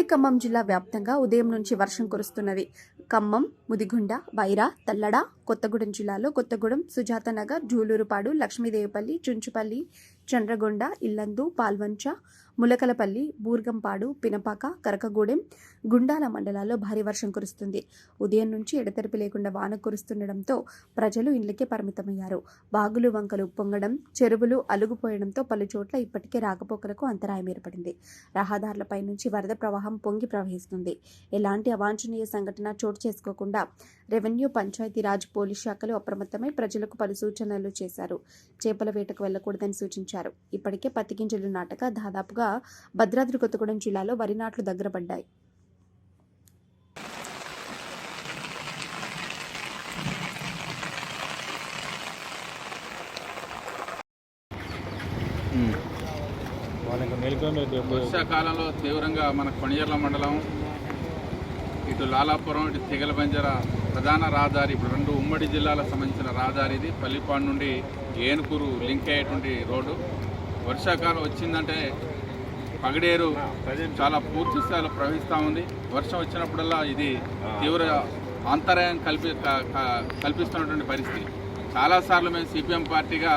ఖమ్మం జిల్లా వ్యాప్తంగా ఉదయం నుంచి వర్షం కురుస్తున్నది. ఖమ్మం ముదిగుండ వైరా తల్లడ కొత్తగూడెం జిల్లాలో కొత్తగూడెం సుజాతనగర్ జూలూరుపాడు లక్ష్మీదేవిపల్లి చుంచుపల్లి చంద్రగొండ ఇల్లందు పాల్వంచ ములకలపల్లి బూర్గంపాడు పినపాక కరకగూడెం గుండాల మండలాల్లో భారీ వర్షం కురుస్తుంది. ఉదయం నుంచి ఎడతెరిపి లేకుండా వాన కురుస్తుండడంతో ప్రజలు ఇండ్లకే పరిమితమయ్యారు. బాగులు వంకలు పొంగడం చెరువులు అలుగుపోయడంతో పలు చోట్ల ఇప్పటికే రాకపోకలకు అంతరాయం ఏర్పడింది. రహదారులపై నుంచి వరద ప్రవాహం పొంగి ప్రవహిస్తుంది. ఎలాంటి అవాంఛనీయ సంఘటన చోటు చేసుకోకుండా రెవెన్యూ పంచాయతీరాజ్ పోలీస్ శాఖలు అప్రమత్తమై ప్రజలకు పలు సూచనలు చేశారు. చేపల వేటకు వెళ్ళకూడదని సూచించారు. ఇప్పటికే పత్తి గింజలు నాటక దాదాపుగా భద్రాద్రి కొత్తగూడెం జిల్లాలో వరి నాట్లు దగ్గర పడ్డాయి. వర్షాకాలంలో తీవ్రంగా మన కొణిజర్ల మండలం ఇటు లాలాపురం ఇటు తిగల బంజర ప్రధాన రహదారి ఇప్పుడు రెండు ఉమ్మడి జిల్లాలకు సంబంధించిన రహదారి ఇది. పల్లిపాడు నుండి ఏనుకూరు లింక్ అయ్యేటువంటి రోడ్డు. వర్షాకాలం వచ్చిందంటే పగడేరు చాలా పూర్తి స్థాయిలో ప్రవహిస్తూ ఉంది. వర్షం వచ్చినప్పుడల్లా ఇది తీవ్ర అంతరాయం కల్పి కల్పిస్తున్నటువంటి పరిస్థితి. చాలాసార్లు మేము సిపిఎం పార్టీగా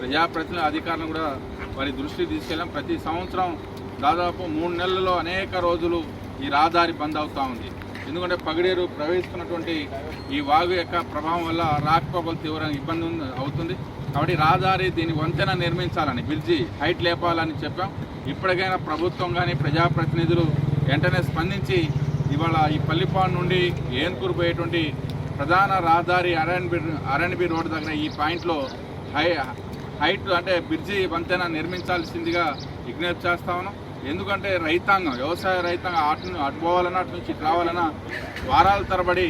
ప్రజాప్రతినిధుల అధికారులను కూడా వారి దృష్టికి తీసుకెళ్ళాం. ప్రతి సంవత్సరం దాదాపు మూడు నెలల్లో అనేక రోజులు ఈ రహదారి బంద్ అవుతూ ఉంది. ఎందుకంటే పగడేరు ప్రవహిస్తున్నటువంటి ఈ వాగు యొక్క ప్రభావం వల్ల రాకపోకలు తీవ్రంగా ఇబ్బంది అవుతుంది. కాబట్టి రహదారి దీని వంతెన నిర్మించాలని బ్రిడ్జి హైట్ లేపాలని చెప్పాం. ఇప్పటికైనా ప్రభుత్వం కానీ ప్రజాప్రతినిధులు వెంటనే స్పందించి ఇవాళ ఈ పల్లిపాడు నుండి ఏన్కూరు పోయేటువంటి ప్రధాన రహదారి ఆర్ఎన్బి ఆర్ఎన్బి రోడ్ దగ్గర ఈ పాయింట్లో హై హైట్ అంటే బ్రిడ్జి వంతెన నిర్మించాల్సిందిగా విజ్ఞప్తి చేస్తా ఉన్నాం. ఎందుకంటే రైతాంగం వ్యవసాయ రైతాంగం అటు అటు పోవాలన్నా అటు నుంచి రావాలన్నా వారాల తరబడి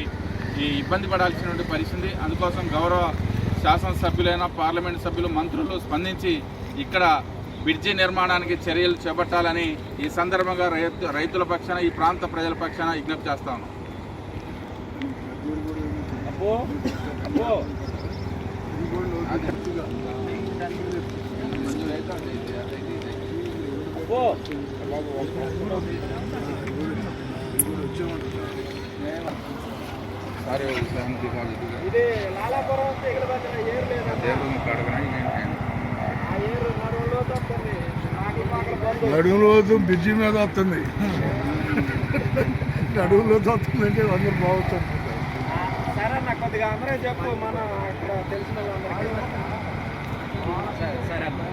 ఈ ఇబ్బంది పడాల్సినటువంటి పరిస్థితి. అందుకోసం గౌరవ శాసనసభ్యులైన పార్లమెంట్ సభ్యులు మంత్రులు స్పందించి ఇక్కడ బ్రిడ్జి నిర్మాణానికి చర్యలు చేపట్టాలని ఈ సందర్భంగా రైతు రైతుల పక్షాన ఈ ప్రాంత ప్రజల పక్షాన విజ్ఞప్తి చేస్తా ఉన్నాం. అబ్బో ఇది లాలాపురం తిగల బద్దల ఏరు లేదా ఆ ఏరు నడువులో తప్పండి నాకి పాకల బంధు నడుములో బ్రిడ్జి మీద వస్తుంది. నడుములో వస్తుందంటే అందరు బాగుంటుంది. సరే కొద్దిగా అందరూ చెప్పు మన ఇక్కడ తెలిసిన వాళ్ళందరికీ. సరే సరే అమ్మా